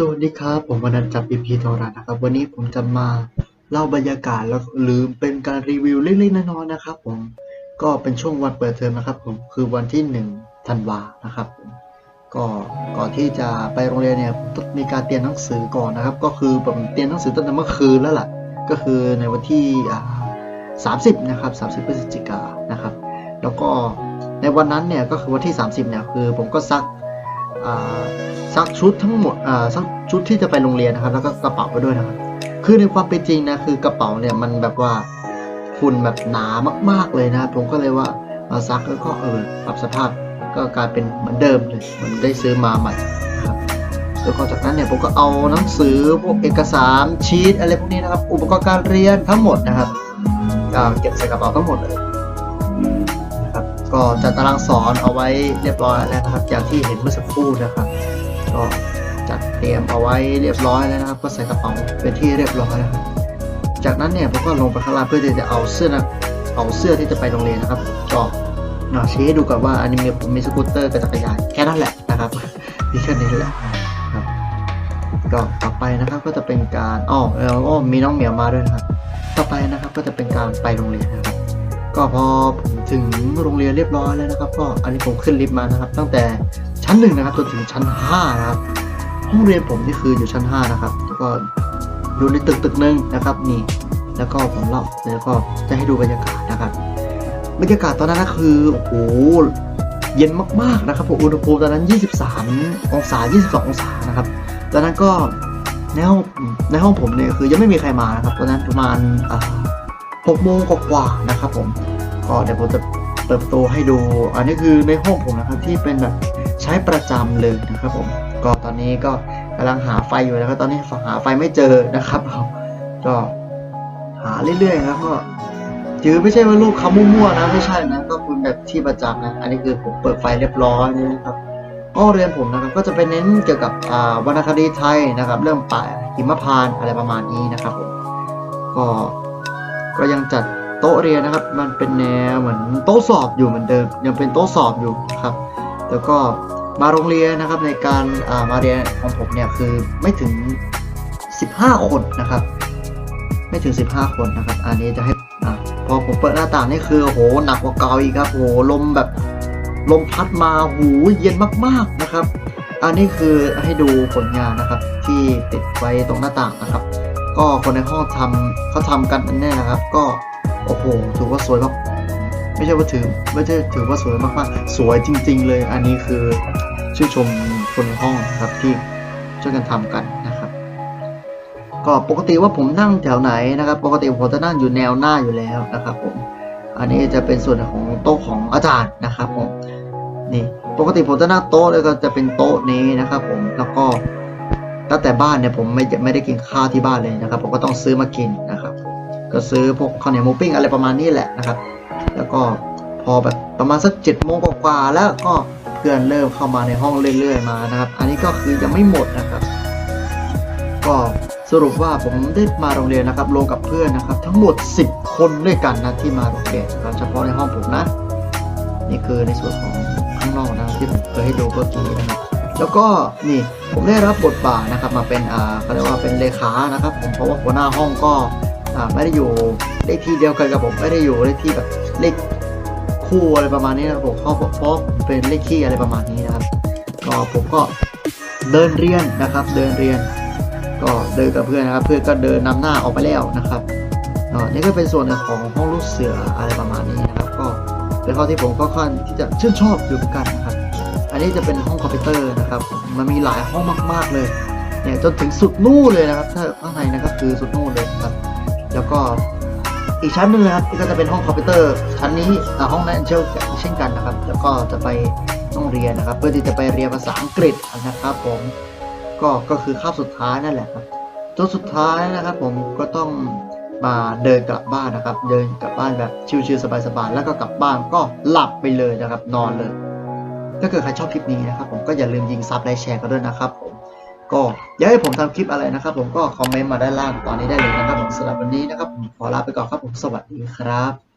สวัสดีครับ ผมวนันจับอีพีโทรานะครับ วันนี้ผมจะมาเล่าบรรยากาศแล้วหรือเป็นการรีวิวเล็กๆน้อยๆนะครับ ผมก็เป็นช่วงวันเปิดเทอมนะครับ ผมคือวันที่หนึ่งธันวานะครับก็ก่อนที่จะไปโรงเรียนเนี่ยผมต้องมีการเตรียมหนังสือก่อนนะครับ ก็คือผมเตรียมหนังสือตั้งแต่เมื่อคืนแล้วล่ะก็คือในวันที่30นะครับ30พฤศจิกายนะครับ แล้วก็ในวันนั้นเนี่ยก็คือวันที่ 30เนี่ยคือผมก็ซัก ซักชุดทั้งหมดซักชุดที่จะไปโรงเรียนนะครับ แล้วก็กระเป๋าไปด้วยนะครับ คือในความเป็นจริงนะคือกระเป๋าเนี่ยมันแบบว่าฝุ่นแบบหนามาก ๆเลยนะครับผมก็เลยว่ามาซักแล้วก็เออปรับสภาพก็กลายเป็นเหมือนเดิมเลยมันได้ซื้อมาใหม่นะครับแล้วก็จากนั้นเนี่ยผมก็เอาหนังสือพวกเอกสารชีตอะไรพวกนี้นะครับ อุปกรณ์การเรียนทั้งหมดนะครับเก็บใส่กระเป๋าทั้งหมดเลย ก็จัดตารางสอนเอาไว้เรียบร้อยแล้วนะครับ อย่างที่เห็นเมื่อสักครู่นะครับ ก็จัดเตรียมเอาไว้เรียบร้อยแล้วนะครับ ก็ใส่กระเป๋าเป็นที่เรียบร้อยนะครับจากนั้นเนี่ยผมก็ลงไปข้างล่างเพื่อที่จะเอาเสื้อนะเอาเสื้อที่จะไปโรงเรียนนะครับก็อ่าชี้ให้ดูก่อนว่าอันนี้มีผมมีสกูตเตอร์กับจักรยานแค่นั้นแหละนะครับมีแค่นี้แหละครับก็ต่อไปนะครับก็จะเป็นการอ้อแล้วก็มีน้องเหมียวมาด้วยนะครับ ต่อไปนะครับก็จะเป็นการไปโรงเรียนนะครับ ก็พอผมถึงโรงเรียนเรียบร้อยแล้วนะครับ ก็อันนี้ผมขึ้นลิฟต์มานะครับ ตั้งแต่ชั้นหนึ่งนะครับจนถึงชั้นห้านะครับห้องเรียนผมนี่คืออยู่ชั้นห้านะครับแล้วก็อยู่ในตึกตึกหนึ่งนะครับนี่ แล้วก็ผมเล่าแล้วก็จะให้ดูบรรยากาศนะครับ บรรยากาศตอนนั้นก็คือโอ้โหเย็นมากๆนะครับผมอุณหภูมิตอนนั้น 23 องศา 22 องศานะครับตอนนั้นก็ในห้องในห้องผมเนี่ยคือยังไม่มีใครมานะครับตอนนั้นประมาณอ่า 6โมงกว่าๆนะครับผมก็เดี๋ยวผมจะเปิดตัวให้ดู อันนี้คือในห้องผมนะครับที่เป็นแบบใช้ประจำเลยนะครับผมก็ตอนนี้ก็กำลังหาไฟอยู่นะครับตอนนี้หาไฟไม่เจอนะครับผมก็หาเรื่อยๆครับก็ถือไม่ใช่ว่าลูกเขามั่วๆนะไม่ใช่นะก็คือแบบที่ประจำนะ อันนี้คือผมเปิดไฟเรียบร้อยนี่นะครับก็เรียนผมนะครับก็จะไปเน้นเกี่ยวกับวรรณคดีไทยนะครับ เรื่องป่าหิมพานอะไรประมาณนี้นะครับผมก็ ก็ยังจัดโต๊ะเรียนนะครับ มันเป็นแนวเหมือนโต๊ะสอบอยู่เหมือนเดิม ยังเป็นโต๊ะสอบอยู่นะครับ แล้วก็มาโรงเรียนนะครับในการามาเรียนของผมเนี่ยคือไม่ถึง 15 คนนะครับ ไม่ถึง 15 คนนะครับ อันนี้จะให้อพอผมเปิดหน้าต่างนี่คือโหหนักกว่าเก่าอีกครับโอ้โหลมแบบลมพัดมาหูเย็นมากๆนะครับ อันนี้คือให้ดูผลงานนะครับที่ติดไว้ตรงหน้าต่างนะครับ ก็คนในห้องทำเขาทำกันแน่นะครับ ก็โอ้โหถือว่าสวยมากไม่ใช่ว่าถือไม่ใช่ถือว่าสวยมากๆสวยจริง ๆ เลย อันนี้คือชื่นชมคนในห้องครับที่ช่วยกันทำกันนะครับ ก็ปกติว่าผมนั่งแถวไหนนะครับ ปกติผมจะนั่งอยู่แนวหน้าอยู่แล้วนะครับ ผม อันนี้จะเป็นส่วนของโต๊ะของอาจารย์นะครับผมนี่ปกติผมจะนั่งโต๊ะแล้วก็จะเป็นโต๊ะนี้นะครับ ผมแล้วก็ ตั้งแต่บ้านเนี่ยผมไม่ไม่ได้กินข้าวที่บ้านเลยนะครับ ผมก็ต้องซื้อมากินนะครับ ก็ซื้อพวกข้าวเหนียวหมูปิ้งอะไรประมาณนี้แหละนะครับ แล้วก็พอแบบประมาณสักเจ็ดโมงกว่าแล้วก็เพื่อนเริ่มเข้ามาในห้องเรื่อยๆมานะครับ อันนี้ก็คือยังไม่หมดนะครับ ก็สรุปว่าผมได้มาโรงเรียนนะครับรวมกับเพื่อนนะครับ ทั้งหมด 10 คนด้วยกันนะที่มาโรงเรียนนะครับเฉพาะในห้องผมนะ นี่คือในส่วนของข้างนอกนะที่ผมเคยให้ดูเมื่อกี้นะครับ แล้วก็นี่ผมได้รับบทบาทนะครับมาเป็นอ่าเขาเรียกว่าเป็นเลขานะครับ ผมเพราะว่าหัวหน้าห้องก็อ่าไม่ได้อยู่เลขที่เดียวกันกับผมไม่ได้อยู่เลขที่แบบเลขคู่อะไรประมาณนี้นะครับผมเพราะเพราะเพราะผมเป็นเลขที่อะไรประมาณนี้นะครับ ก็ผมก็เดินเรียนนะครับ เดินเรียน ก็เดินกับเพื่อนนะครับ เพื่อนก็เดินนำหน้าออกไปแล้วนะครับก็นี่ก็เป็นส่วนหนึ่งของห้องลูกเสืออะไรประมาณนี้นะครับ ก็เป็นข้อที่ผมก็ค่อนที่จะชื่นชอบอยู่เหมือนกันนะ อันนี้จะเป็นห้องคอมพิวเตอร์นะครับ มันมีหลายห้องมาก ๆเลย เนี่ยจนถึงสุดนู่นเลยนะครับ ถ้าข้างในนะครับคือสุดนู่นเลยนะครับ แล้วก็อีกชั้นหนึ่งนะครับก็จะเป็นห้องคอมพิวเตอร์ ชั้นนี้ห้องนั้นเช่นเช่นกันนะครับ แล้วก็จะไปต้องเรียนนะครับ เพื่อที่จะไปเรียนภาษาอังกฤษนะครับ ผมก็ก็คือคาบสุดท้ายนั่นแหละครับจนสุดท้ายนะครับ ผมก็ต้องมาเดินกลับบ้านนะครับ เดินกลับบ้านแบบชิวๆสบายๆแล้วก็กลับบ้านก็หลับไปเลยนะครับ นอนเลย ถ้าเกิดใครชอบคลิปนี้นะครับผมก็อย่าลืมยิงซับไลค์แชร์กันด้วยนะครับผมก็อยากให้ผมทำคลิปอะไรนะครับ ผมก็คอมเมนต์มาด้านล่างตอนนี้ได้เลยนะครับผมสำหรับวันนี้นะครับผมขอลาไปก่อนครับผมสวัสดีครับ